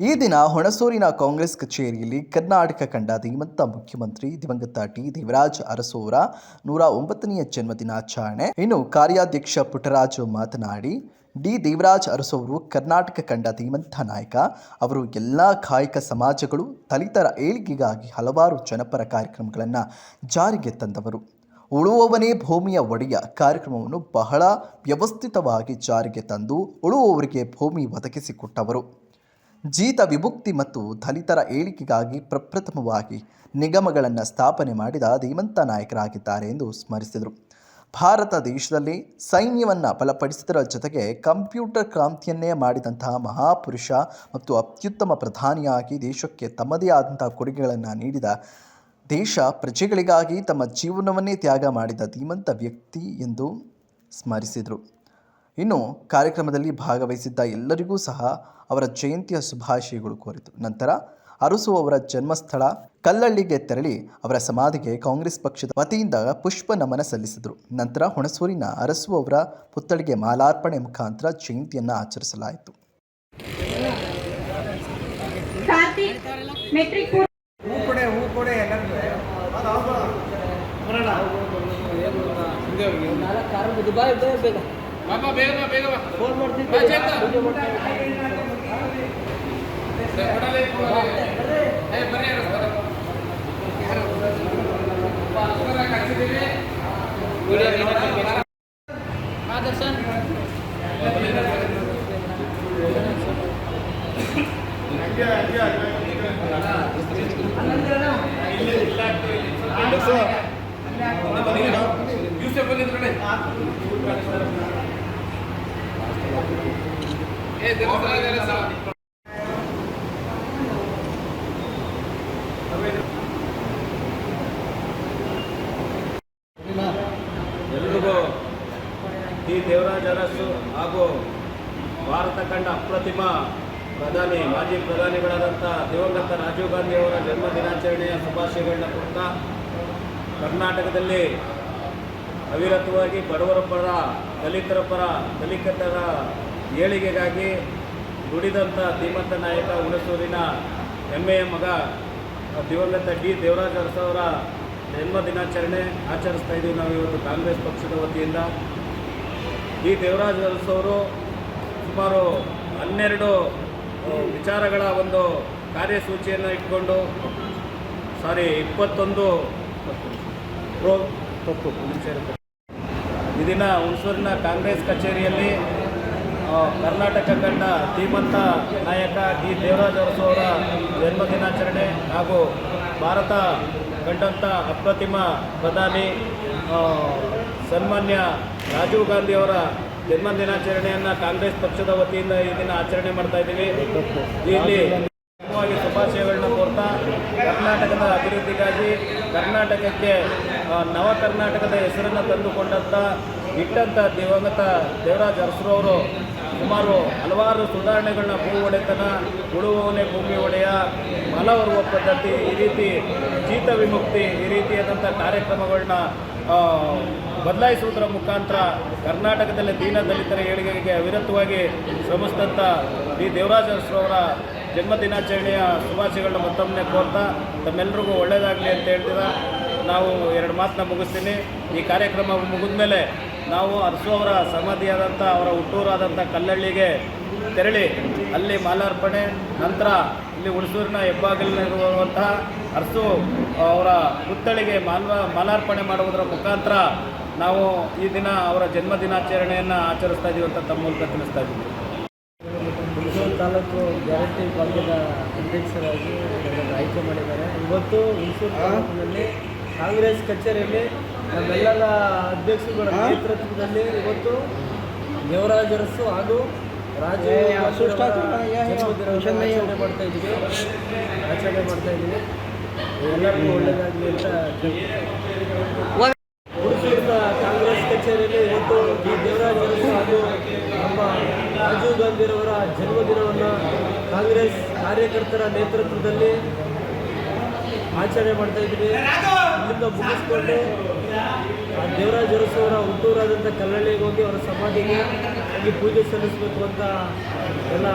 ಈ ದಿನ ಹೊಣಸೂರಿನ ಕಾಂಗ್ರೆಸ್ ಕಚೇರಿಯಲ್ಲಿ ಕರ್ನಾಟಕ ಕಂಡ ಧೀಮಂತ ಮುಖ್ಯಮಂತ್ರಿ ದಿವಂಗತ ಟಿ ದೇವರಾಜ್ ಅರಸೋರ ನೂರ ಒಂಬತ್ತನೆಯ ಜನ್ಮದಿನಾಚರಣೆ. ಇನ್ನು ಕಾರ್ಯಾಧ್ಯಕ್ಷ ಪುಟ್ಟರಾಜು ಮಾತನಾಡಿ, ಡಿ ದೇವರಾಜ್ ಅರಸೋರು ಕರ್ನಾಟಕ ಕಂಡ ಧೀಮಂತ ನಾಯಕ. ಅವರು ಎಲ್ಲ ಕಾಯಕ ಸಮಾಜಗಳು, ದಲಿತರ ಏಳಿಗೆಗಾಗಿ ಹಲವಾರು ಜನಪರ ಕಾರ್ಯಕ್ರಮಗಳನ್ನು ಜಾರಿಗೆ ತಂದವರು. ಉಳುವವನೇ ಭೂಮಿಯ ಒಡೆಯ ಕಾರ್ಯಕ್ರಮವನ್ನು ಬಹಳ ವ್ಯವಸ್ಥಿತವಾಗಿ ಜಾರಿಗೆ ತಂದು ಉಳುವವರಿಗೆ ಭೂಮಿ ಒದಗಿಸಿಕೊಟ್ಟವರು. ಜೀತ ವಿಮುಕ್ತಿ ಮತ್ತು ದಲಿತರ ಏಳಿಗೆಗಾಗಿ ಪ್ರಪ್ರಥಮವಾಗಿ ನಿಗಮಗಳನ್ನು ಸ್ಥಾಪನೆ ಮಾಡಿದ ಧೀಮಂತ ನಾಯಕರಾಗಿದ್ದಾರೆ ಎಂದು ಸ್ಮರಿಸಿದರು. ಭಾರತ ದೇಶದಲ್ಲಿ ಸೈನ್ಯವನ್ನು ಬಲಪಡಿಸಿದರ ಜೊತೆಗೆ ಕಂಪ್ಯೂಟರ್ ಕ್ರಾಂತಿಯನ್ನೇ ಮಾಡಿದಂತಹ ಮಹಾಪುರುಷ ಮತ್ತು ಅತ್ಯುತ್ತಮ ಪ್ರಧಾನಿಯಾಗಿ ದೇಶಕ್ಕೆ ತಮ್ಮದೇ ಆದಂತಹ ಕೊಡುಗೆಗಳನ್ನು ನೀಡಿದ ದೇಶ ಪ್ರಜೆಗಳಿಗಾಗಿ ತಮ್ಮ ಜೀವನವನ್ನೇ ತ್ಯಾಗ ಮಾಡಿದ ಧೀಮಂತ ವ್ಯಕ್ತಿ ಎಂದು ಸ್ಮರಿಸಿದರು. ಇನ್ನು ಕಾರ್ಯಕ್ರಮದಲ್ಲಿ ಭಾಗವಹಿಸಿದ್ದ ಎಲ್ಲರಿಗೂ ಸಹ ಅವರ ಜಯಂತಿಯ ಶುಭಾಶಯಗಳು ಕೋರಿತು. ನಂತರ ಅರಸು ಅವರ ಜನ್ಮಸ್ಥಳ ಕಲ್ಲಳ್ಳಿಗೆ ತೆರಳಿ ಅವರ ಸಮಾಧಿಗೆ ಕಾಂಗ್ರೆಸ್ ಪಕ್ಷದ ವತಿಯಿಂದ ಪುಷ್ಪ ನಮನ ಸಲ್ಲಿಸಿದರು. ನಂತರ ಹುಣಸೂರಿನ ಅರಸು ಅವರ ಪುತ್ಥಳಿಗೆ ಮಾಲಾರ್ಪಣೆ ಮುಖಾಂತರ ಜಯಂತಿಯನ್ನು ಆಚರಿಸಲಾಯಿತು. ದುಬಾಯ್ ಮೆಟ್ರಿಕ್ ಬಾಬಾ ಬೇಗ ಬಾ ಬೇಗ ಬಾ. ಫೋನ್ ಮಾಡ್ತೀನಿ ಏ ಹಾಂ ಅರಸ್ತಾರೆ ಆದರ್ಶನ್ ಯೂಸೆಫ್ ಅಲ್ಲಿ ಎಲ್ರಿಗೂ ಟಿ ದೇವರಾಜ ಅರಸು ಹಾಗೂ ಭಾರತ ಕಂಡ ಅಪ್ರತಿಮ ಪ್ರಧಾನಿ, ಮಾಜಿ ಪ್ರಧಾನಿಗಳಾದಂಥ ದಿವಂಗತ ರಾಜೀವ್ ಗಾಂಧಿಯವರ ಜನ್ಮ ದಿನಾಚರಣೆಯ ಶುಭಾಶಯಗಳನ್ನ ಕೊಡ್ತಾ ಕರ್ನಾಟಕದಲ್ಲಿ ಅವಿರತವಾಗಿ ಬಡವರ ಪರ, ದಲಿತರ ಪರ ದಲಿತರ ಏಳಿಗೆಗಾಗಿ ದುಡಿದಂಥ ಧೀಮಂತ ನಾಯಕ ಹುಣಸೂರಿನ ಹೆಮ್ಮೆಯ ಮಗ ದಿವಂಗತ ಡಿ ದೇವರಾಜ್ ಅರಸವರ ಜನ್ಮ ದಿನಾಚರಣೆ ಆಚರಿಸ್ತಾ ಇದ್ದೀವಿ ನಾವು ಇವತ್ತು ಕಾಂಗ್ರೆಸ್ ಪಕ್ಷದ ವತಿಯಿಂದ ಡಿ ದೇವರಾಜ್ ಅರಸವರು ಸುಮಾರು ಹನ್ನೆರಡು ವಿಚಾರಗಳ ಒಂದು ಕಾರ್ಯಸೂಚಿಯನ್ನು ಇಟ್ಕೊಂಡು ಸಾರಿ ಇಪ್ಪತ್ತೊಂದು ಪ್ರೋ ತಪ್ಪು ಮುಂಚೆ. ಈ ಹುಣಸೂರಿನ ಕಾಂಗ್ರೆಸ್ ಕಚೇರಿಯಲ್ಲಿ ಕರ್ನಾಟಕ ಕಂಡ ಧೀಮಂತ ನಾಯಕ ಡಿ. ದೇವರಾಜ ಅರಸು ಅವರ ಹಾಗೂ ಭಾರತ ಕಂಡಂಥ ಅಪ್ರತಿಮ ಪ್ರಧಾನಿ ಸನ್ಮಾನ್ಯ ರಾಜೀವ್ ಗಾಂಧಿಯವರ ಜನ್ಮ ದಿನಾಚರಣೆಯನ್ನು ಕಾಂಗ್ರೆಸ್ ಪಕ್ಷದ ವತಿಯಿಂದ ಈ ದಿನ ಆಚರಣೆ ಮಾಡ್ತಾ ಇದ್ದೀವಿ. ಇಲ್ಲಿ ಮುಖ್ಯವಾಗಿ ಶುಭಾಶಯಗಳನ್ನ ಕೋರ್ತಾ ಕರ್ನಾಟಕದ ಅಭಿವೃದ್ಧಿಗಾಗಿ ಕರ್ನಾಟಕಕ್ಕೆ ನವ ಕರ್ನಾಟಕದ ಹೆಸರನ್ನು ತಂದುಕೊಂಡಂಥ ಇಟ್ಟಂಥ ದಿವಂಗತ ದೇವರಾಜ್ ಅರಸರವರು ಸುಮಾರು ಹಲವಾರು ಸುಧಾರಣೆಗಳನ್ನ ಭೂ ಒಡೆತನ, ಉಳುವವನೇ ಭೂಮಿ ಒಡೆಯ ಮಲ ಹೊರುವ ಪದ್ಧತಿ ಈ ರೀತಿ ಜೀತ ವಿಮುಕ್ತಿ, ಈ ರೀತಿಯಾದಂಥ ಕಾರ್ಯಕ್ರಮಗಳನ್ನ ಬದಲಾಯಿಸುವುದರ ಮುಖಾಂತರ ಕರ್ನಾಟಕದಲ್ಲಿ ದೀನ ದಲಿತರ ಏಳಿಗೆಗೆ ಅವಿರತವಾಗಿ ಶ್ರಮಿಸಿದಂಥ ಡಿ. ದೇವರಾಜ ಅರಸರವರ ಜನ್ಮ ದಿನಾಚರಣೆಯ ಶುಭಾಶಯಗಳನ್ನ ಮತ್ತೊಮ್ಮೆ ಕೋರ್ತಾ ತಮ್ಮೆಲ್ಲರಿಗೂ ಒಳ್ಳೆಯದಾಗಲಿ ಅಂತ ಹೇಳ್ತೀರಾ? ನಾವು ಎರಡು ಮಾತನ್ನ ಮುಗಿಸ್ತೀನಿ. ಈ ಕಾರ್ಯಕ್ರಮ ಮುಗಿದ ಮೇಲೆ ನಾವು ಅರಸು ಅವರ ಸಮಾಧಿಯಾದಂಥ, ಅವರ ಹುಟ್ಟೂರಾದಂಥ ಕಲ್ಲಳ್ಳಿಗೆ ತೆರಳಿ ಅಲ್ಲಿ ಮಾಲಾರ್ಪಣೆ ನಂತರ ಇಲ್ಲಿ ಹುಣಸೂರಿನ ಹೆಬ್ಬಾಗಿಲಿನಲ್ಲಿರುವಂತಹ ಅರಸು ಅವರ ಪುತ್ಥಳಿಗೆ ಮಾಲ್ವ, ಮಾಲಾರ್ಪಣೆ ಮಾಡುವುದರ ಮುಖಾಂತರ ನಾವು ಈ ದಿನ ಅವರ ಜನ್ಮ ದಿನಾಚರಣೆಯನ್ನು ಆಚರಿಸ್ತಾ ಇದ್ದೀವಿ ಅಂತ ತಮ್ಮ ಮೂಲಕ ತಿಳಿಸ್ತಾ ಇದ್ದೀವಿ ಹುಣಸೂರು ತಾಲೂಕು ಗ್ಯಾರಂಟಿ ಭಾಗ್ಯದ ಅಧ್ಯಕ್ಷರಾಗಿ ಆಯ್ಕೆ ಮಾಡಿದ್ದಾರೆ. ಇವತ್ತು ಹುಣಸೂರು ತಾಲೂಕಿನಲ್ಲಿ ಕಾಂಗ್ರೆಸ್ ಕಚೇರಿಯಲ್ಲಿ ನಮ್ಮೆಲ್ಲರ ಅಧ್ಯಕ್ಷರುಗಳ ನೇತೃತ್ವದಲ್ಲಿ ಇವತ್ತು ದೇವರಾಜರಸ್ಸು ಅರಸು ಹಾಗೂ ರಾಜು ಆಚರಣೆ ಮಾಡ್ತಾ ಇದ್ದೀವಿ. ಆಚರಣೆ ಮಾಡ್ತಾ ಇದ್ದೀವಿ. ಎಲ್ಲರಿಗೂ ಒಳ್ಳೆಯದಾಗಲಿ ಅಂತ. ಕಾಂಗ್ರೆಸ್ ಕಚೇರಿಯಲ್ಲಿ ಇವತ್ತು ಈ ದೇವರಾಜ ಅರಸು ಹಾಗೂ ನಮ್ಮ ರಾಜೀವ್ ಗಾಂಧಿರವರ ಜನ್ಮದಿನವನ್ನು ಕಾಂಗ್ರೆಸ್ ಕಾರ್ಯಕರ್ತರ ನೇತೃತ್ವದಲ್ಲಿ ಆಚರಣೆ ಮಾಡ್ತಾ ಇದ್ವಿ ಇಲ್ಲಿಂದ ಮುಗಿಸ್ಕೊಂಡು ಆ ದೇವರಾಜ ಅರಸವರ ಹುಟ್ಟೂರಾದಂಥ ಕಲ್ಲಳ್ಳಿಗೆ ಹೋಗಿ ಅವರ ಸಮಾಧಿಗೆ ಹೋಗಿ ಪೂಜೆ ಸಲ್ಲಿಸಬೇಕು ಅಂತ ಎಲ್ಲ